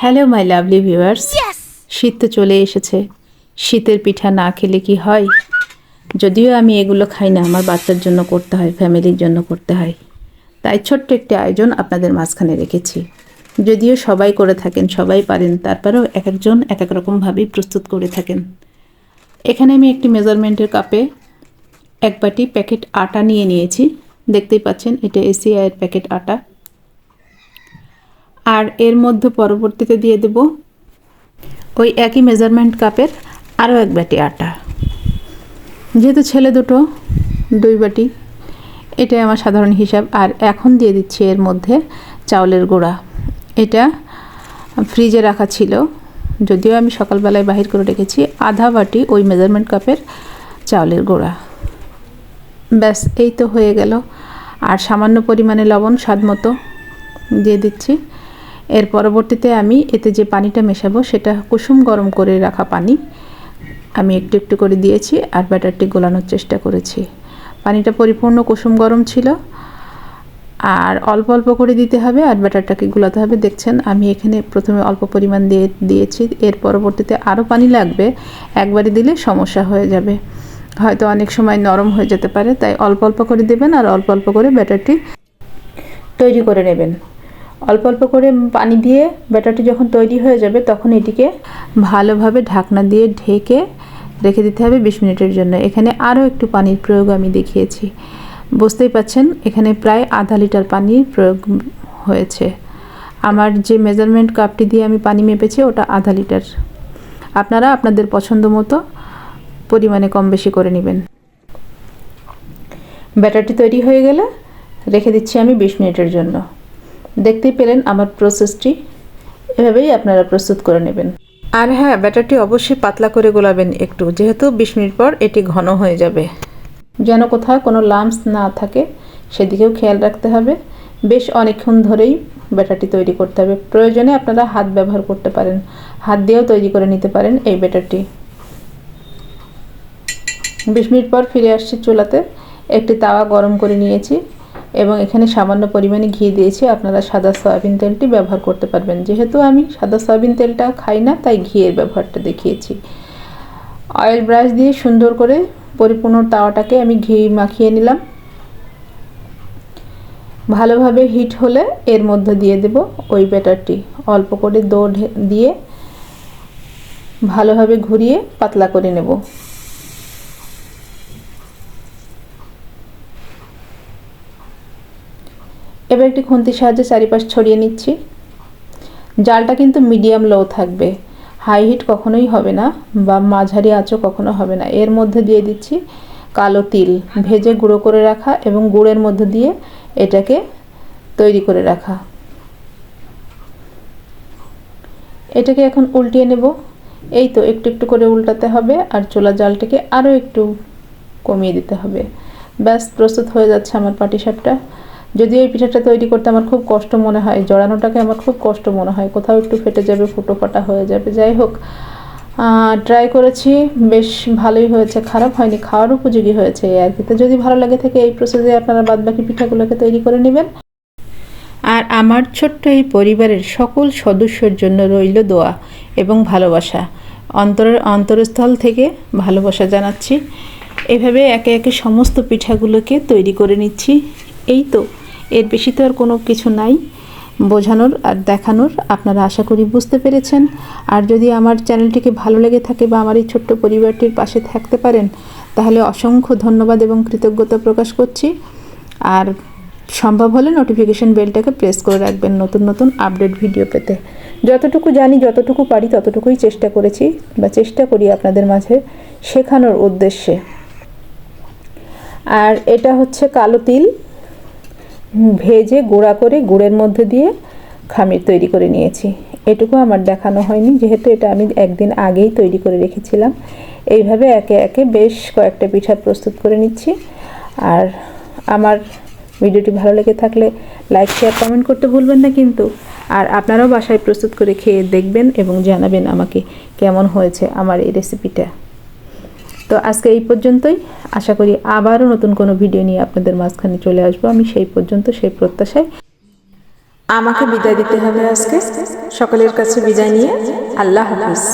Hello my lovely viewers শীত তো চলে এসেছে। শীতের পিঠা না খেলে কি হয়? যদিও আমি এগুলো খাই না আমার বাচ্চার জন্য করতে হয় ফ্যামিলির জন্য করতে হয়। তাই ছোট্ট একটি আয়োজন আপনাদের মাঝখানে রেখেছি। যদিও সবাই করে থাকেন সবাই পারেন তারপরেও এক একজন এক এক রকমভাবেই প্রস্তুত করে থাকেন। এখানে আমি একটি মেজারমেন্টের কাপে এক বাটি প্যাকেট আটা নিয়ে নিয়েছি। দেখতেই পাচ্ছেন এটা এসিআইয়ের প্যাকেট আটা। আর এর মধ্যে পরবর্তীতে দিয়ে দেব ওই একই মেজারমেন্ট কাপের আরও এক বাটি আটা। যেহেতু ছেলে দুটো, দুই বাটি, এটাই আমার সাধারণ হিসাব। আর এখন দিয়ে দিচ্ছি এর মধ্যে চাউলের গুঁড়া। এটা ফ্রিজে রাখা ছিল, যদিও আমি সকালবেলায় বাহির করে রেখেছি, আধা বাটি ওই মেজারমেন্ট কাপের চাউলের গুঁড়া। ব্যাস, এই তো হয়ে গেল। আর সামান্য পরিমাণে লবণ, স্বাদ মতো দিয়ে দিচ্ছি। এর পরবর্তীতে আমি এতে যে পানিটা মেশাবো সেটা কুসুম গরম করে রাখা পানি আমি একটু একটু করে দিয়েছি আর ব্যাটারটি গোলানোর চেষ্টা করেছি। পানিটা পরিপূর্ণ কুসুম গরম ছিল। আর অল্প অল্প করে দিতে হবে আর ব্যাটারটাকে গুলাতে হবে। দেখছেন, আমি এখানে প্রথমে অল্প পরিমাণ দিয়ে দিয়েছি। এর পরবর্তীতে আরও পানি লাগবে। একবারে দিলে সমস্যা হয়ে যাবে। হয়তো অনেক সময় নরম হয়ে যেতে পারে, তাই অল্প অল্প করে দেবেন আর অল্প অল্প করে ব্যাটারটি তৈরি করে নেবেন। অল্প অল্প করে পানি দিয়ে ব্যাটারটি যখন তৈরি হয়ে যাবে, তখন এটিকে ভালোভাবে ঢাকনা দিয়ে ঢেকে রেখে দিতে হবে বিশ মিনিটের জন্য। এখানে আরও একটু পানির প্রয়োগ আমি দেখিয়েছি। বুঝতেই পাচ্ছেন, এখানে প্রায় আধা লিটার পানির প্রয়োগ হয়েছে। আমার যে মেজারমেন্ট কাপটি দিয়ে আমি পানি মেপেছি, ওটা আধা লিটার। আপনারা আপনাদের পছন্দ মতো পরিমাণে কম বেশি করে নেবেন। ব্যাটারটি তৈরি হয়ে গেলে রেখে দিচ্ছি আমি বিশ মিনিটের জন্য। দেখতেই পেলেন আমার প্রসেসটি। এভাবেই আপনারা প্রস্তুত করে নেবেন। আর হ্যাঁ ব্যাটারটি অবশ্যই পাতলা করে গোলাবেন একটু যেহেতু বিশ মিনিট পর এটি ঘন হয়ে যাবে। যেন কোথাও কোনো লাম্পস না থাকে সেদিকেও খেয়াল রাখতে হবে। বেশ অনেকক্ষণ ধরেই ব্যাটারটি তৈরি করতে হবে। প্রয়োজনে আপনারা হাত ব্যবহার করতে পারেন। হাত দিয়েও তৈরি করে নিতে পারেন এই ব্যাটারটি। বিশ মিনিট পর ফিরে আসছি চুলাতে। একটি তাওয়া গরম করে নিয়েছি। এবং এখানে সামান্য পরিমাণে ঘি দিয়েছি, আপনারা সাদা সয়াবিন তেলটি ব্যবহার করতে পারবেন। যেহেতু আমি সাদা সয়াবিন তেলটা খাই না, তাই ঘিয়ের ব্যবহারটা দেখিয়েছি। অয়েল ব্রাশ দিয়ে সুন্দর করে পরিপূর্ণ তাওয়াটাকে আমি ঘি মাখিয়ে নিলাম। ভালোভাবে হিট হলে এর মধ্যে দিয়ে দেব ওই ব্যাটারটি। অল্প করে দো দিয়ে ভালোভাবে ঘুরিয়ে পাতলা করে নেব। এবার একটি খুন্তির সাহায্যে চারিপাশ ছড়িয়ে নিচ্ছি। জালটা কিন্তু মিডিয়াম লো থাকবে। হাই হিট কখনোই হবে না বা মাঝারি আঁচও কখনো হবে না। এর মধ্যে দিয়ে দিচ্ছি কালো তিল। ভেজে গুঁড়ো করে রাখা এবং গুড়ের মধ্যে দিয়ে এটাকে তৈরি করে রাখা। এটাকে এখন উল্টিয়ে নেব। এই তো একটু একটু করে উল্টাতে হবে আর চোলা জালটাকে আরও একটু কমিয়ে দিতে হবে। ব্যাস, প্রস্তুত হয়ে যাচ্ছে আমার পাটিসাপটা। যদিও এই পিঠাটা তৈরি করতে আমার খুব কষ্ট মনে হয়, জড়ানোটাকে আমার খুব কষ্ট মনে হয়, কোথাও একটু ফেটে যাবে, ফুটো ফাটা হয়ে যাবে, যাই হোক ট্রাই করেছি, বেশ ভালোই হয়েছে, খারাপ হয়নি, খাওয়ার উপযোগী হয়েছে এই আর কি। তো যদি ভালো লাগে থাকে এই প্রসেসে আপনারা বাদবাকি পিঠাগুলোকে তৈরি করে নেবেন। আর আমার ছোট্ট এই পরিবারের সকল সদস্যের জন্য রইল দোয়া এবং ভালোবাসা। অন্তরের অন্তরস্থল থেকে ভালোবাসা জানাচ্ছি। এভাবে একে একে সমস্ত পিঠাগুলোকে তৈরি করে নিচ্ছি। এই তো। এর বেশি তো আর কোনো কিছু নাই বোঝানোর আর দেখানোর। আপনারা আশা করি বুঝতে পেরেছেন। আর যদি আমার চ্যানেলটিকে ভালো লেগে থাকে বা আমার এই ছোট্ট পরিবারটির পাশে থাকতে পারেন, তাহলে অসংখ্য ধন্যবাদ এবং কৃতজ্ঞতা প্রকাশ করছি। আর সম্ভব হলে নোটিফিকেশন বেলটাকে প্রেস করে রাখবেন নতুন নতুন আপডেট ভিডিও পেতে। যতটুকু জানি, যতটুকু পারি, ততটুকুই চেষ্টা করেছি বা চেষ্টা করি আপনাদের মাঝে শেখানোর উদ্দেশ্যে। আর এটা হচ্ছে কালো তিল। ভেজে গুঁড়া করে গুড়ের মধ্যে দিয়ে খামির তৈরি করে নিয়েছি। এটুকু আমার দেখানো হয়নি, যেহেতু এটা আমি একদিন আগেই তৈরি করে রেখেছিলাম। এইভাবে একে একে বেশ কয়েকটা পিঠা প্রস্তুত করে নিচ্ছি। আর আমার ভিডিওটি ভালো লেগে থাকলে লাইক শেয়ার কমেন্ট করতে ভুলবেন না কিন্তু। আর আপনারাও বাসায় প্রস্তুত করে খেয়ে দেখবেন এবং জানাবেন আমাকে কেমন হয়েছে আমার এই রেসিপিটা তো আজকে এই পর্যন্তই। আশা করি আবারও নতুন কোনো ভিডিও নিয়ে আপনাদের মাঝখানে চলে আসব। আমি সেই পর্যন্ত, সেই প্রত্যাশায়। আমাকে বিদায় দিতে হবে আজকে। সকলের কাছে বিদায় নিয়ে আল্লাহ হাফিজ।